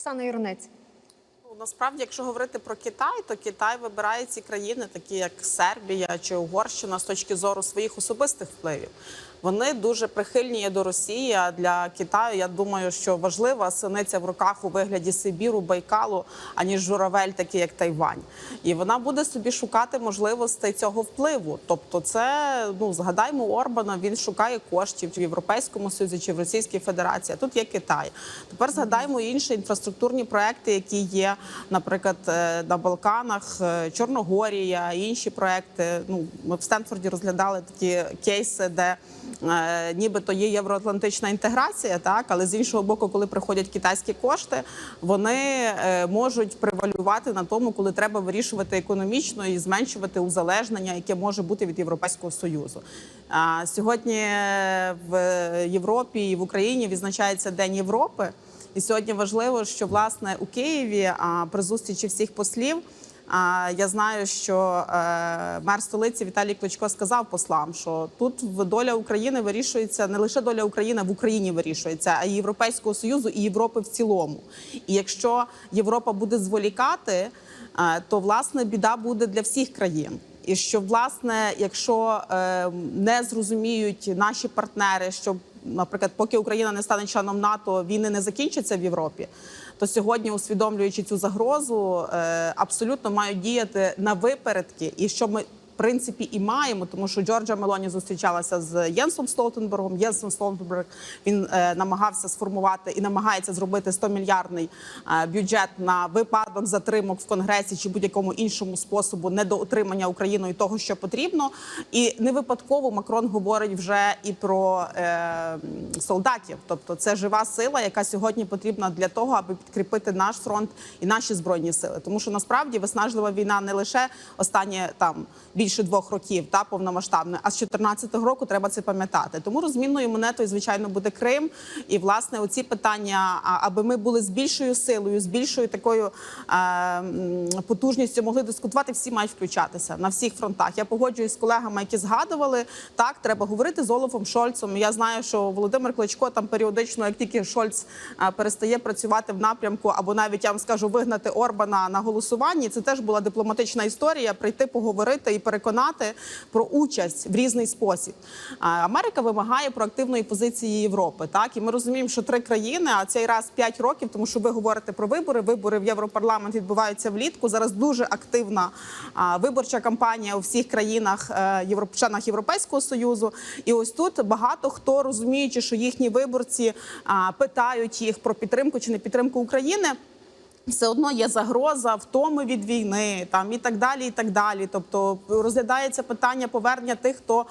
Оксана Юрнець. Ну, Насправді, якщо говорити про Китай, то Китай вибирає ці країни, такі як Сербія чи Угорщина, з точки зору своїх особистих впливів. Вони дуже прихильні до Росії. А для Китаю я думаю, що важлива синиця в руках у вигляді Сибіру, Байкалу, аніж журавель, такий як Тайвань. І вона буде собі шукати можливостей цього впливу. Тобто, це ну згадаймо Орбана. Він шукає коштів в Європейському Союзі, чи в Російській Федерації. Тут є Китай. Тепер згадаймо інші інфраструктурні проекти, які є, наприклад, е, на Балканах, е, Чорногорія, інші проекти. Ну ми в Стенфорді розглядали такі кейси, де нібито є євроатлантична інтеграція, так але з іншого боку, коли приходять китайські кошти, вони е, можуть превалювати на тому, коли треба вирішувати економічно і зменшувати узалежнення, яке може бути від Європейського союзу. А сьогодні в Європі і в Україні відзначається День Європи. І сьогодні важливо, що власне у Києві при зустрічі всіх послів. Я знаю, що е, мер столиці Віталій Кличко сказав послам, що тут доля України вирішується не лише доля України в Україні вирішується, а й Європейського союзу і Європи в цілому. І якщо Європа буде зволікати, е, то власне біда буде для всіх країн. І що власне, якщо е, не зрозуміють наші партнери, що, наприклад, поки Україна не стане членом НАТО, війни не закінчаться в Європі, то сьогодні, усвідомлюючи цю загрозу, е, абсолютно мають діяти на випередки, і що ми. Принципі, і маємо, тому що Джорджа Мелоні зустрічалася з Єнсом Столтенбергом. Єнсом Столтенберг він е, намагався сформувати і намагається зробити 100 мільярдний е, бюджет на випадок затримок в конгресі чи будь-якому іншому способу недоотримання Україною того, що потрібно. І не випадково Макрон говорить вже і про е, солдатів. Тобто, це жива сила, яка сьогодні потрібна для того, аби підкріпити наш фронт і наші збройні сили. Тому що насправді виснажлива війна не лише останні там більше двох років, та повномасштабної, а з 14 року треба це пам'ятати. Тому розмінною монетою, звичайно, буде Крим. І власне оці питання, аби ми були з більшою силою, з більшою такою е, потужністю могли дискутувати. Всі мають включатися на всіх фронтах. Я погоджуюсь з колегами, які згадували так. Треба говорити з Олафом Шольцом. Я знаю, що Володимир Кличко там періодично, як тільки Шольц е, перестає працювати в напрямку, або навіть я вам скажу вигнати Орбана на голосуванні. Це теж була дипломатична історія. Прийти поговорити і переконати про участь в різний спосіб. Америка вимагає проактивної позиції Європи. Так і ми розуміємо, що три країни, а цей раз п'ять років, тому що ви говорите про вибори. Вибори в Європарламент відбуваються влітку. Зараз дуже активна виборча кампанія у всіх країнах е, членах Європейського союзу. І ось тут багато хто розуміючи, що їхні виборці питають їх про підтримку чи не підтримку України. Все одно є загроза втоми від війни, там і так далі, і так далі. Тобто розглядається питання повернення тих, хто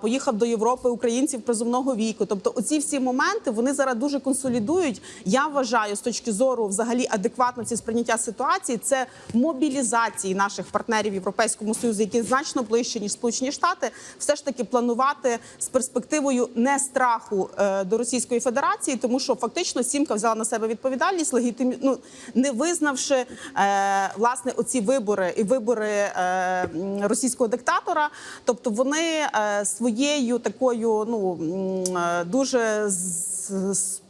поїхав до Європи, українців призовного віку. Тобто, оці всі моменти вони зараз дуже консолідують. Я вважаю, з точки зору взагалі адекватності сприйняття ситуації, це мобілізації наших партнерів в Європейському Союзі, які значно ближче ніж Сполучені Штати, все ж таки планувати з перспективою не страху е, до Російської Федерації, тому що фактично сімка взяла на себе відповідальність, легітимі... ну, не визнавши е, власне оці вибори і вибори е, російського диктатора. Тобто вони е, своєю такою ну е, дуже з-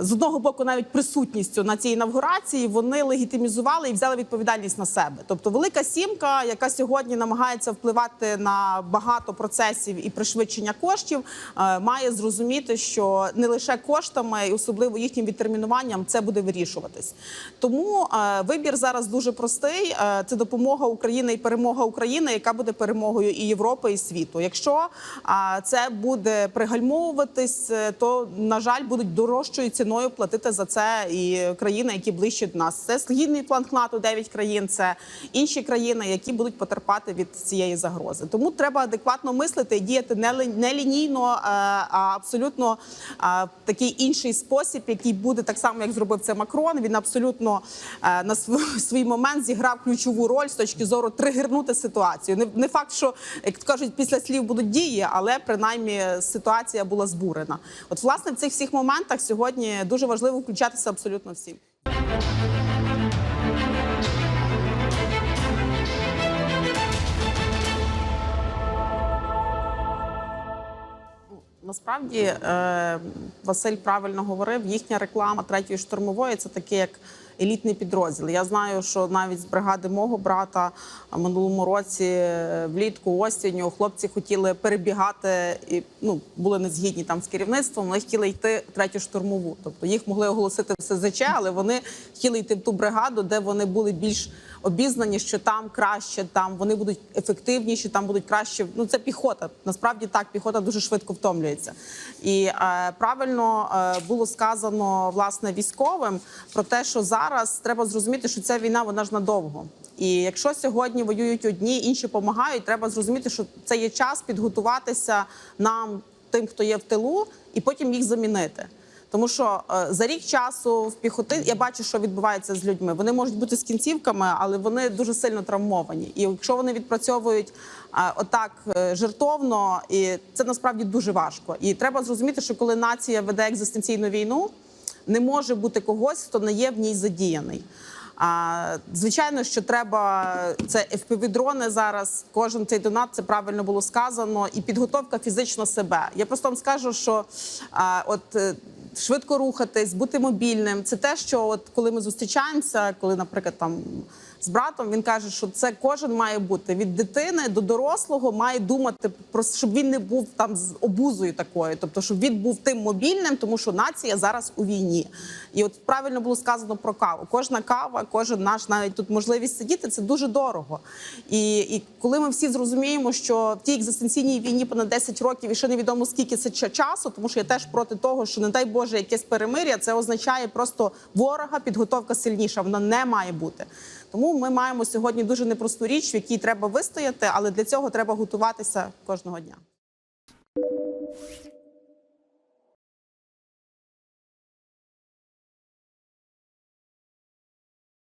з- одного боку, навіть присутністю на цій інавгурації вони легітимізували і взяли відповідальність на себе. Тобто, велика сімка, яка сьогодні намагається впливати на багато процесів і пришвидшення коштів, е, має зрозуміти, що не лише коштами, і особливо їхнім відтермінуванням, це буде вирішуватись. Тому е, вибір зараз дуже простий: Е, це допомога України і перемога України, яка буде перемогою і Європи, і світу. Якщо це буде пригальмовуватись, то на жаль будуть дорожчою ціною платити за це і країни, які ближче до нас. Це східний фланг НАТО, 9 країн, це інші країни, які будуть потерпати від цієї загрози. Тому треба адекватно мислити і діяти не лінійно, е, а абсолютно е, такий інший спосіб, який буде так само, як зробив це Макрон. Він абсолютно е, на св- свій момент зіграв ключову роль з точки зору тригернути ситуацію. Не факт, що як кажуть, після слів будуть дії, але принаймні ситуація була збурена. От власне в цих всіх моментах сьогодні дуже важливо включатися абсолютно всім. Насправді е, Василь правильно говорив, їхня реклама третьої штурмової це таке як елітний підрозділ. Я знаю, що навіть з бригади мого брата минулому році е, влітку осінню хлопці хотіли перебігати і ну були не згідні там з керівництвом. Вони хотіли йти третю штурмову. Тобто їх могли оголосити в СЗЧ, але вони хотіли йти в ту бригаду, де вони були більш обізнані, що там краще, там вони будуть ефективніші, там будуть краще. Ну це піхота. Насправді так, піхота дуже швидко втомлюється. І е, правильно е, було сказано власне військовим про те, що зараз треба зрозуміти, що ця війна вона ж надовго. І якщо сьогодні воюють одні, інші допомагають, треба зрозуміти, що це є час підготуватися нам, тим, хто є в тилу, і потім їх замінити. Тому що е, за рік часу в піхоти я бачу, що відбувається з людьми. Вони можуть бути з кінцівками, але вони дуже сильно травмовані. І якщо вони відпрацьовують е, отак е, жертовно, і це насправді дуже важко. І треба зрозуміти, що коли нація веде екзистенційну війну, не може бути когось, хто не є в ній задіяний. А, звичайно, що треба це FPV-дрони зараз. Кожен цей донат це правильно було сказано, і підготовка фізично себе. Я просто вам скажу, що а, от. Швидко рухатись, бути мобільним. Це те, що от коли ми зустрічаємося, коли, наприклад, там з братом він каже, що це кожен має бути від дитини до дорослого, має думати про щоб він не був там з обузою такою, тобто щоб він був тим мобільним, тому що нація зараз у війні. І от правильно було сказано про каву. Кожна кава, кожен наш навіть тут можливість сидіти це дуже дорого. І, і коли ми всі зрозуміємо, що в тій екзистенційній війні понад 10 років і ще невідомо скільки це часу, тому що я теж проти того, що не дай Боже якесь перемир'я, це означає просто ворога, підготовка сильніша. Вона не має бути. Тому ми маємо сьогодні дуже непросту річ, в якій треба вистояти, але для цього треба готуватися кожного дня.